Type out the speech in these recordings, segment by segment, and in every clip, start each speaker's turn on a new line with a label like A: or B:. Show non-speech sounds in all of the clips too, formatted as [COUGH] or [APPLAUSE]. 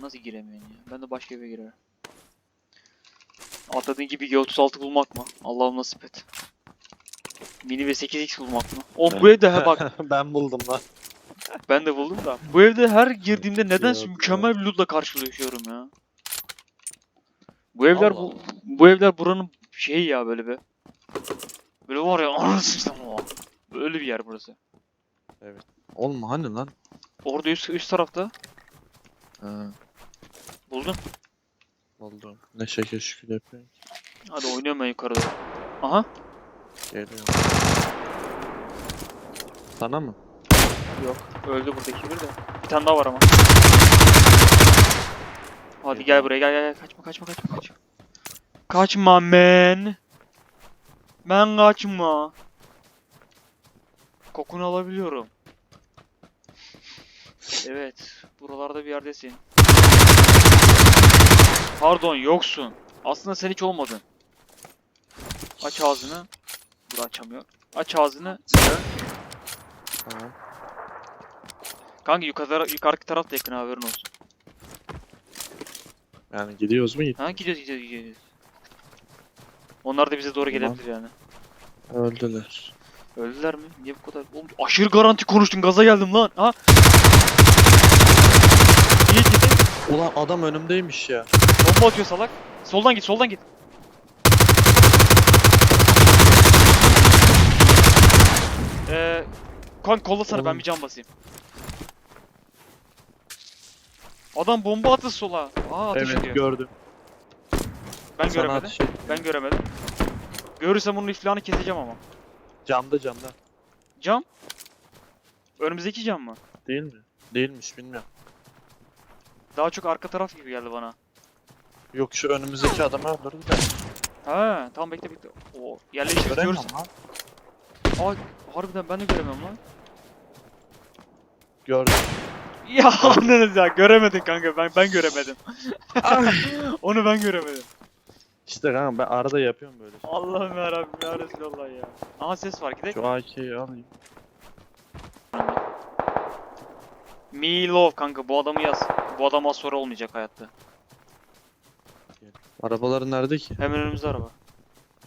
A: nasıl giremiyorsun ya? Ben de başka eve girerim. Atladığın gibi G36 bulmak mı? Allah'ım nasip et. Mini ve 8x bulmak mı? Oğlum bu evde he bak [LAUGHS]
B: ben buldum lan.
A: ben de buldum da. Bu evde her girdiğimde nedense mükemmel bir lootla karşılaşıyorum ya. Bu evler
B: Allah
A: bu, bu evler buranın şeyi ya böyle be. Böyle var ya anasını ama. Böyle bir yer burası.
B: Oğlum hani lan?
A: Orada üst, üst tarafta
B: Ha,
A: buldun.
B: buldum. Ne şekil şükür yapıyor.
A: Hadi oynuyorum ben yukarıda. Aha.
B: Geliyor. Sana mı?
A: Yok. Öldü buradaki bir de. Bir tane daha var ama. Hadi gel buraya gel gel gel. Kaçma kaçma kaçma kaçma. Kaçma men. Ben kaçma. Kokunu alabiliyorum. Evet. Buralarda bir yerdesin. Pardon yoksun. Aslında sen hiç olmadın. Aç ağzını. Dur açamıyor. Aç ağzını.
B: Tamam.
A: Kanka yukarı, yukarıdaki taraf da yakın haberin olsun.
B: Yani gidiyoruz mu?
A: Ha gidiyoruz gidiyoruz gidiyoruz. Onlar da bize doğru
B: Tamam.
A: gelebilir yani.
B: Öldüler.
A: Öldüler mi? Niye bu kadar? Oğlum aşırı garanti konuştun gaza geldim lan. Ha? İyi gidin.
B: Ulan adam önümdeymiş ya.
A: Bomba atıyor salak. Soldan git soldan git. Eee... Kanka kollasana ben
B: Oğlum.
A: bir can basayım. Adam bomba attı sola. Aa ateş
B: evet
A: ediyor.
B: gördüm.
A: ben
B: Sana
A: göremedim.
B: ediyor.
A: Ben göremedim. Görürsem onun iflahını keseceğim ama.
B: Camda camda.
A: Cam? Önümüzdeki cam mı?
B: Değil mi? Değilmiş bilmiyorum.
A: Daha çok arka taraf gibi geldi bana.
B: Yok şu önümüzdeki adamı öldürdü de.
A: Ha, tamam bekle bekle. O yerleştir
B: Göremiyorum lan.
A: Aa, harbiden ben de göremiyorum lan.
B: Gördüm. [LAUGHS]
A: Ya anladınız ya göremedin kanka ben ben göremedim. [LAUGHS] Onu ben göremedim.
B: işte kanka ben arada yapıyorum böyle. şey.
A: Allah'ım ya Rabbim ya Resulallah ya. Aha ses var gidelim.
B: Şu AK'yi alayım.
A: Me love kanka bu adamı yaz. Bu adam az sonra olmayacak hayatta.
B: Arabaları nerede ki?
A: Hemen önümüzde araba.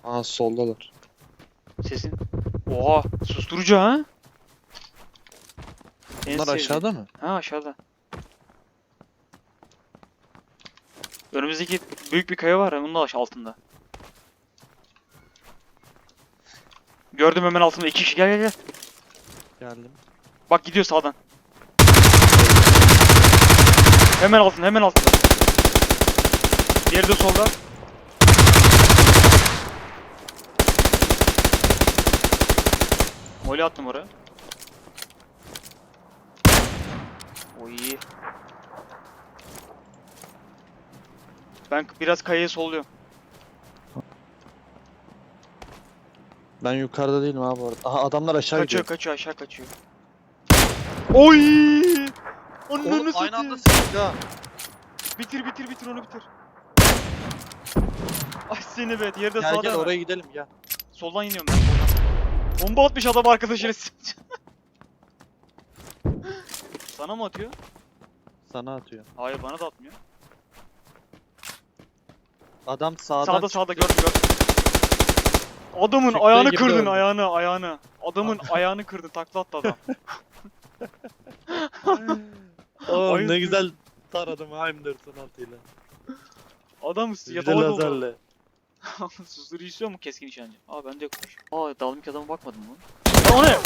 B: Aa soldalar.
A: Sesin. Oha susturucu ha? En
B: Bunlar
A: sevdiğim.
B: aşağıda mı?
A: Ha aşağıda. Önümüzdeki büyük bir kaya var ya onun da altında. Gördüm hemen altında iki kişi gel gel gel.
B: Geldim.
A: Bak gidiyor sağdan. Hemen altında hemen altında. Diğeri de solda. Moli attım oraya. O iyi. Ben biraz kayayı solluyorum.
B: Ben yukarıda değilim abi orada. Aha adamlar aşağı
A: Kaçıyor
B: gidiyor.
A: kaçıyor aşağı kaçıyor. Oy! Ananı
B: Oğlum aynı
A: satayım.
B: anda sıktık ha.
A: Bitir bitir bitir onu bitir. Seni be diğeri de
B: Gel
A: sağda.
B: gel
A: hemen.
B: oraya gidelim gel.
A: Soldan iniyorum ben soldan. Bomba atmış adam arkadaşıyla. [LAUGHS] Sana mı atıyor?
B: Sana atıyor.
A: Hayır bana da atmıyor.
B: Adam sağdan
A: sağda sağda gördüm gördüm. Adamın
B: Çıktığı
A: ayağını
B: gibi
A: kırdın
B: öldü.
A: ayağını ayağını. Adamın ayağını kırdın takla attı adam. [LAUGHS] [LAUGHS] Ayıp.
B: ne güzel taradım M416 ile.
A: Adam
B: Bir de
A: yatalak oldu.
B: lazerle. [LAUGHS]
A: Susturucu istiyor mu keskin nişancı? Aa bende yokmuş. Aa dalmış adama bakmadın mı? O ne?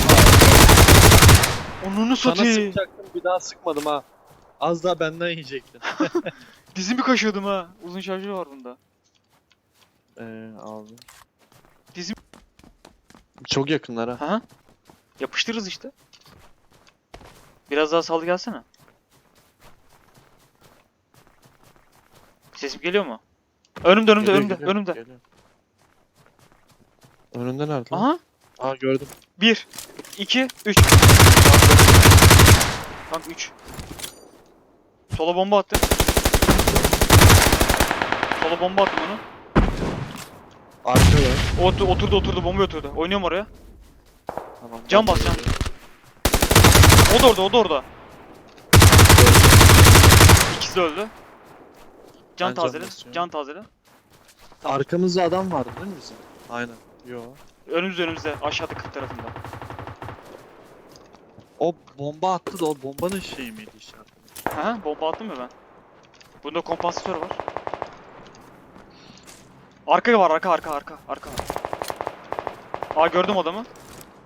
A: Onunu
B: Sana
A: satayım.
B: sıkacaktım bir daha sıkmadım ha. Az daha benden yiyecektin. [LAUGHS]
A: Dizimi kaşıyordum ha. Uzun şarjı var bunda.
B: Eee aldım.
A: Dizim-
B: Çok yakınlar ha.
A: Ha? Yapıştırırız işte. Biraz daha sal gelsene. Sesim geliyor mu? Önümde önümde
B: Geliyor,
A: önümde
B: geliyor,
A: önümde.
B: geliyor. Önünde nerede lan?
A: Aha.
B: Aa gördüm.
A: 1 2 3 Kanka 3 Sola bomba attı. Sola bomba attım onu.
B: Arkada.
A: Otur, oturdu oturdu bomba oturdu. Oynuyorum oraya.
B: Tamam.
A: Can bas, can. O da orada o da orada. İkisi de öldü. Can
B: Ben can
A: tazele.
B: basıyorum.
A: Can tazele.
B: Arkamızda adam vardı değil mi bizim? Aynen. Yo.
A: Önümüzde önümüzde. Aşağıda 40 tarafında.
B: O bomba attı da o bombanın şeyi miydi işareti?
A: Aha bomba attım mı ben? Bunda kompansatör var. Arka var arka arka arka arka. Aa gördüm adamı.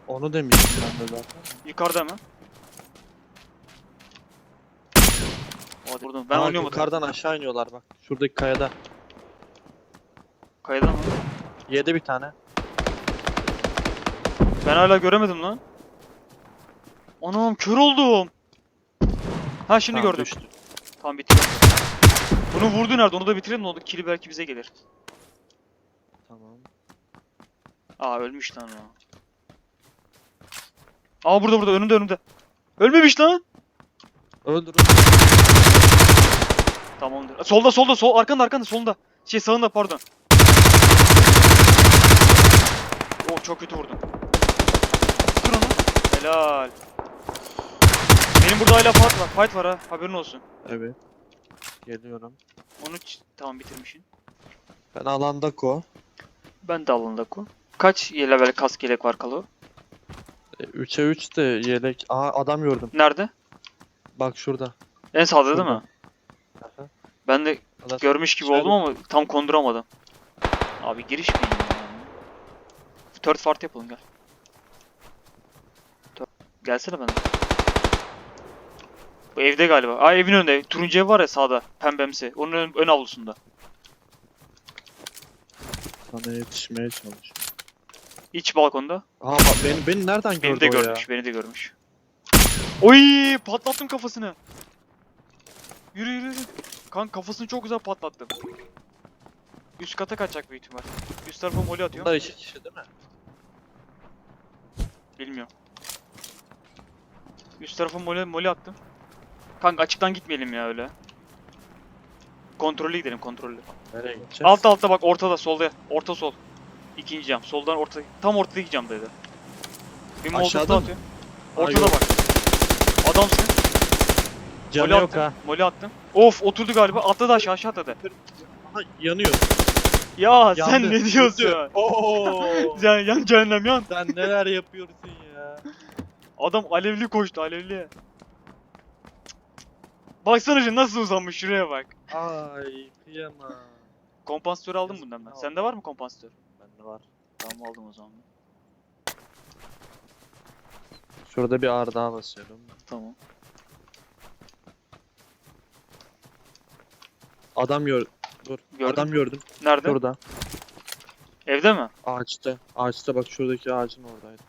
B: Onu demiştim ben de zaten.
A: Yukarıda hemen. Hadi vurdum. Ben
B: Aa,
A: oynuyorum
B: Yukarıdan aşağı iniyorlar bak. Şuradaki kayada.
A: Kayadan mı?
B: Yedi bir tane.
A: Ben hala göremedim lan. Anam kör oldum. Ha şimdi
B: Tamam,
A: gördüm.
B: düştü.
A: Tamam bitiriyorum. Bunu vurdu nerede? Onu da bitirelim. Onu kili belki bize gelir.
B: Tamam.
A: Aa ölmüş lan o. Aa burada burada önümde önümde. Ölmemiş lan.
B: Öldür.
A: Tamamdır. Solda solda sol arkanda arkanda solunda. Şey sağında pardon. Oh çok kötü vurdum. Dur onu. Helal. Benim burada hala fight var. Fight var ha. Haberin olsun.
B: Evet. Geliyorum.
A: Onu tamam bitirmişsin.
B: Ben alanda ko.
A: Ben de alında ku. Kaç level kask yelek var kalı?
B: 3'e 3 de yelek. Aa adam gördüm.
A: Nerede?
B: Bak şurada.
A: En sağda değil mi? Ben de
B: Adam-
A: görmüş gibi oldum ama tam konduramadım. Abi giriş mi ya? Third part yapalım gel. Gelsene ben. Bu evde galiba. Aa evin önünde. Turuncu ev var ya sağda. Pembemsi. Onun ön, ön avlusunda.
B: Sana yetişmeye çalışıyor.
A: İç balkonda.
B: Aa bak beni, beni nereden gördü
A: Beni de
B: o ya?
A: görmüş. Beni de görmüş. Oy patlattım kafasını. Yürü yürü yürü. Kan kafasını çok güzel patlattım. Üst kata kaçacak büyük ihtimal. Üst tarafa moli atıyor.
B: Bunlar iki kişi değil mi?
A: Bilmiyorum. Üst tarafa moli, moli attım. Kanka açıktan gitmeyelim ya öyle. Kontrollü gidelim kontrollü.
B: Nereye gideceğiz?
A: Altta altta bak ortada solda. Orta sol. İkinci cam. Soldan orta. Tam ortadaki camdaydı. Bir
B: Aşağıda
A: molotof
B: mı?
A: atıyor.
B: Ha,
A: Ortada
B: yok.
A: bak. Adamsın.
B: Canı
A: Moli
B: yok
A: attım.
B: ha.
A: Moli attım. Of oturdu galiba. Atladı aşağı aşağı atladı.
B: Aha yanıyor.
A: Ya sen
B: Yandı,
A: ne diyorsun?
B: yandı. Oo. [LAUGHS]
A: Yan yan cehennem yan.
B: Sen neler yapıyorsun ya?
A: Adam alevli koştu alevli. Baksana şimdi nasıl uzanmış şuraya bak.
B: Ay kıyamam.
A: Kompansatörü aldım bundan ben. Sende var mı kompansatör?
B: Bende var.
A: Tamam aldım o zaman.
B: Şurada bir ağır daha basıyorum.
A: Tamam.
B: Adam gör. Dur.
A: Gördüm.
B: Adam gördüm.
A: Nerede?
B: Şurada.
A: Evde mi?
B: Ağaçta. Ağaçta bak şuradaki ağacın oradaydı.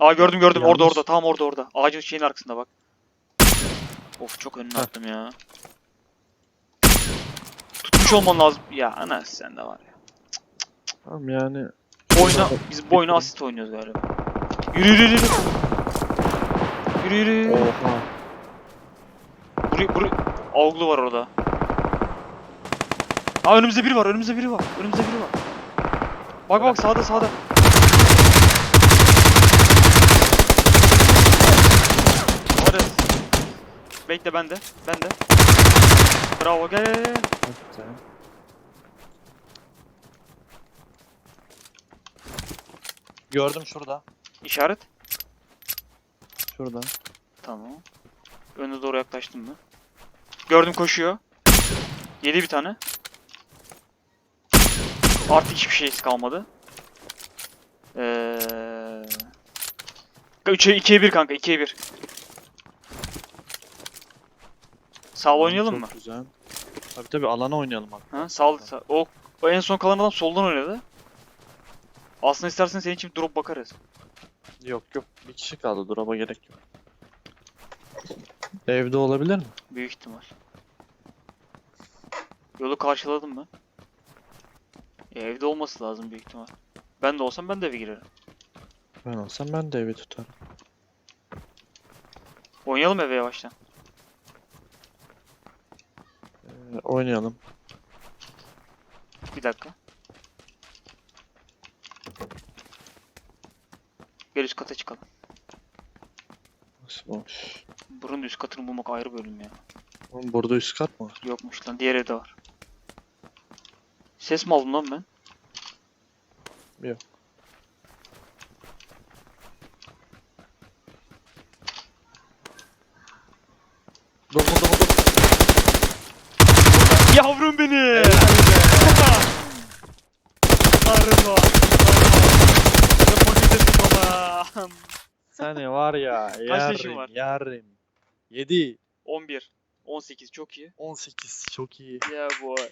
A: Aa gördüm gördüm orada
B: Yalnız-
A: orada tam orada orada. Ağacın şeyin arkasında bak. Of çok önüne attım ya. Tutmuş olman lazım. Ya ana sen de var ya.
B: Tamam yani.
A: Oyna biz bu oyunu asist oynuyoruz galiba. Yürü yürü yürü. Yürü yürü. yürü.
B: Oha.
A: Buraya buraya avlu var orada. Aa önümüzde biri var önümüzde biri var. Önümüzde biri var. Bak bak sağda sağda. Var ya. Bekle bende. Bende. Bravo gel gel gel.
B: Gördüm şurada.
A: İşaret.
B: Şurada.
A: Tamam. Önüne doğru yaklaştım mı? Gördüm koşuyor. Yedi bir tane. Artık hiçbir şey kalmadı. Ee... 3'e 2'ye 1 kanka 2'ye 1. Sağ oynayalım
B: Çok
A: mı?
B: Güzel. Tabii tabii alana oynayalım abi.
A: Ha, sağ, sağ. O, o en son kalan adam soldan oynadı. Aslında istersen senin için drop bakarız.
B: Yok yok. Bir kişi kaldı. Drop'a gerek yok. Evde olabilir mi?
A: Büyük ihtimal. Yolu karşıladım ben. Ya evde olması lazım büyük ihtimal. Ben de olsam ben de eve girerim.
B: Ben olsam ben de evi tutarım.
A: Oynayalım eve yavaştan.
B: Ee, oynayalım.
A: Bir dakika. Gel üst kata çıkalım.
B: Boş.
A: Buranın üst katını bulmak ayrı bölüm ya.
B: Oğlum burada üst kat mı var?
A: Yokmuş lan. Diğer evde var. Ses mi aldım lan ben?
B: Yok. Dur dur dur dur.
A: Yavrum benim! Arıma!
B: Seni var ya
A: yaşın var?
B: yarın. 7
A: 11. 18 çok iyi.
B: 18 çok iyi.
A: Yeah boy.